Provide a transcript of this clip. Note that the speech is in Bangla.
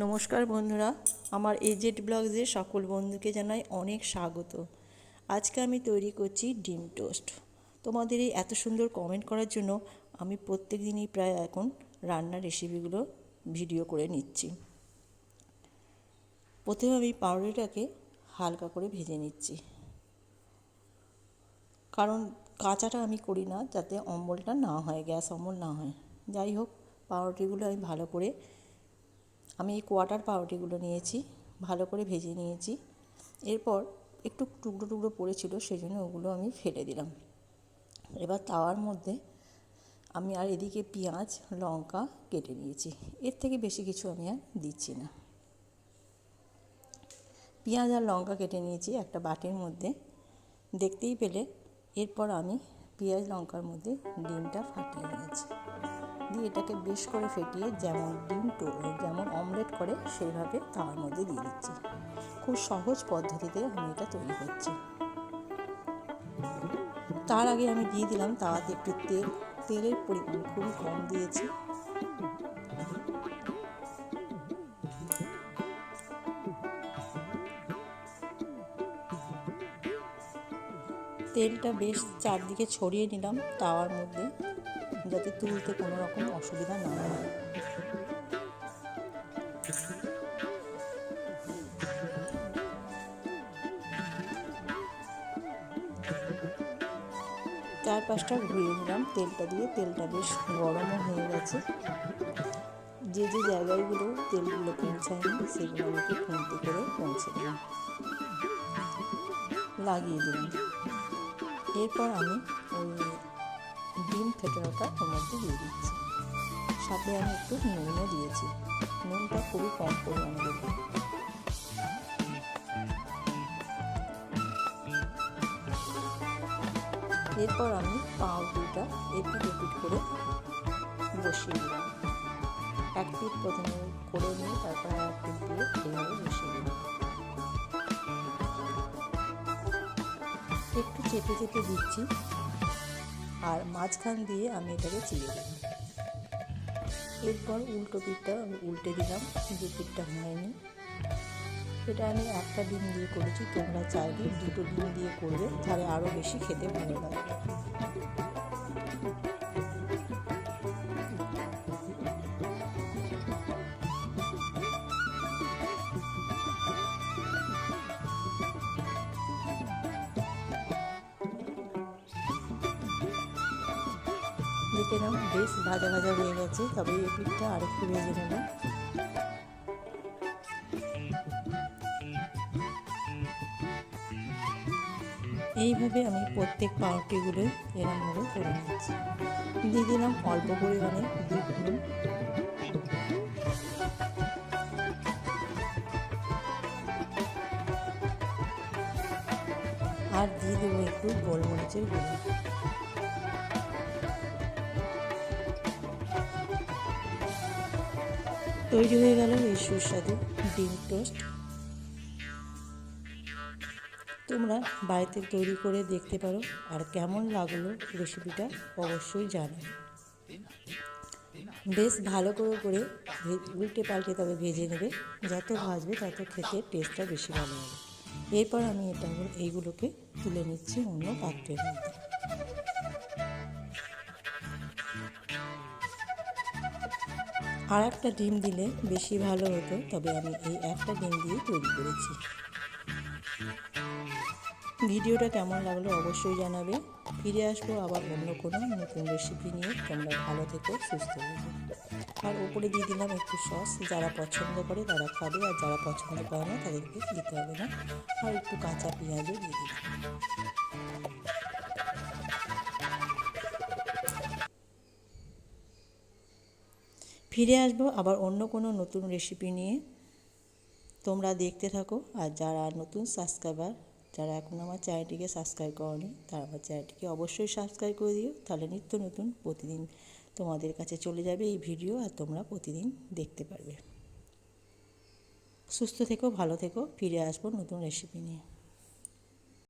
নমস্কার বন্ধুরা, আমার এজেড ব্লগসে সকল বন্ধুকে জানাই অনেক স্বাগত। আজকে আমি তৈরি করছি ডিম টোস্ট। তোমাদের এই এত সুন্দর কমেন্ট করার জন্য আমি প্রত্যেক দিনই প্রায় এখন রান্নার রেসিপিগুলো ভিডিও করে নিচ্ছি। প্রথমে আমি পাউরুটিটাকে হালকা করে ভেজে নিচ্ছি। কারণ কাঁচাটা আমি করি না, যাতে অম্বলটা না হয়, গ্যাস অম্বল না হয়। যাই হোক, পাউরুটিগুলো আমি ভালো করে আমি এই কোয়াটার পাউরুটিগুলো নিয়েছি, ভালো করে ভেজে নিয়েছি। এরপর একটু টুকরো টুকরো পড়েছিল সেই জন্য ওগুলো আমি ফেলে দিলাম। এবার তাওয়ার মধ্যে আমি আর এদিকে পেঁয়াজ, লঙ্কা কেটে নিয়েছি। এর থেকে বেশি কিছু আমি আর দিচ্ছি না। পেঁয়াজ আর লঙ্কা কেটে নিয়েছি একটা বাটির মধ্যে। দেখতেই পেলে, এরপর আমি পেঁয়াজ, লঙ্কার মধ্যে ডিমটা ফাটিয়ে নিয়েছি। দিয়ে এটাকে বেশ করে ফেটিয়ে যেমন ডিম যেমন অমলেট করে সেইভাবে তাওয়ার মধ্যে দিয়ে দিচ্ছি। খুব সহজ পদ্ধতিতে আমি এটা তৈরি করছি। তার আগে আমি দিয়ে দিলাম তাওয়াতে একটু তেল, তেলের পরিমাণ খুবই কম দিয়েছি। তেলটা বেশ চারদিকে ছড়িয়ে নিলাম তাওয়ার মধ্যে। যাতে তুলতে কোনো রকম অসুবিধা না হয়। চার পাঁচটা ঘুরিয়ে নিলাম। তেলটা দিয়ে তেলটা বেশ গরমও হয়ে গেছে। যে যে জায়গাগুলো তেলগুলো পৌঁছায়নি, সেগুলো আমাকে খুঁতে করে পৌঁছে দিলাম। লাগিয়ে দিলাম। এরপর আমি ওই ডিম ফেটানোটা ওর মধ্যে দিয়ে দিচ্ছি। সাথে আমি একটু নুনও দিয়েছি। নুনটা খুবই কম পরিমাণে দেবো। এরপর আমি পাউরুটিটা এপিট এপিট করে বসিয়ে দিলাম। এক পিট প্রথমে করে নিয়ে তারপর এক পিট দিয়ে এইভাবে বসিয়ে দিলাম। একটু চেপে চেপে দিচ্ছি। আর মাঝখান দিয়ে আমি এটাকে চিড়ে দিলাম। এরপর উল্টো পিঠটা আমি উল্টে দিলাম, যে পিঠটা হয়নি। এটা আমি একটা ডিম দিয়ে করেছি, তোমরা চাইলে দুটো ডিম দিয়ে করবে, তাহলে আরও বেশি খেতে ভালো লাগবে দেখে নাও বেশ ভাজা ভাজা হয়ে গেছে, তবে এই পিঠটা আরেকটু ভেজে নেব। এইভাবে আমি প্রত্যেক পাউরুটিগুলোই এরমভাবে করে নিচ্ছি। দিয়ে দিলাম অল্প পরিমাণে দুধ আর দিয়ে দেবো একটু গোলমরিচের গুঁড়ো। তৈরি হয়ে গেল এই সুস্বাদু ডিম টোস্ট। তোমরা বাড়িতে তৈরি করে দেখতে পারো আর কেমন লাগল রেসিপিটা অবশ্যই জানো। বেশ ভালো করে করে উল্টে পাল্টে তবে ভেজে নেবে। যত ভাজবে তত খেতে টেস্টটা বেশি ভালো হবে। এরপর আমি এটা এইগুলোকে তুলে নিচ্ছি অন্য পাত্রের মধ্যে। আর একটা ডিম দিলে বেশি ভালো হতো, তবে আমি এই একটা ডিম দিয়ে তৈরি করেছি। ভিডিওটা কেমন লাগল অবশ্যই জানাবে। ফিরে আসব আবার অন্য কোনো নতুন রেসিপি নিয়ে। তোমরা ভালো থেকো, সুস্থ থেকো। আর উপরে দিয়ে দিলাম একটু সস যারা পছন্দ করে তারা খাবে, আর যারা পছন্দ করে না তাদেরকে দিতে হবে না। আর একটু কাঁচা পেঁয়াজও দিয়ে দিলাম। ফিরে আসব, আবার অন্য কোনো নতুন রেসিপি নিয়ে। তোমরা দেখতে থাকো, আর যারা নতুন সাবস্ক্রাইবার যারা এখন আমার চ্যানেলটিকে সাবস্ক্রাইব করনি, তারা আমার চ্যানেলটিকে অবশ্যই সাবস্ক্রাইব করে দিও। তাহলে নিত্য নতুন প্রতিদিন তোমাদের কাছে চলে যাবে এই ভিডিও আর তোমরা প্রতিদিন দেখতে পারবে। সুস্থ থেকো, ভালো থেকো, ফিরে আসব নতুন রেসিপি নিয়ে।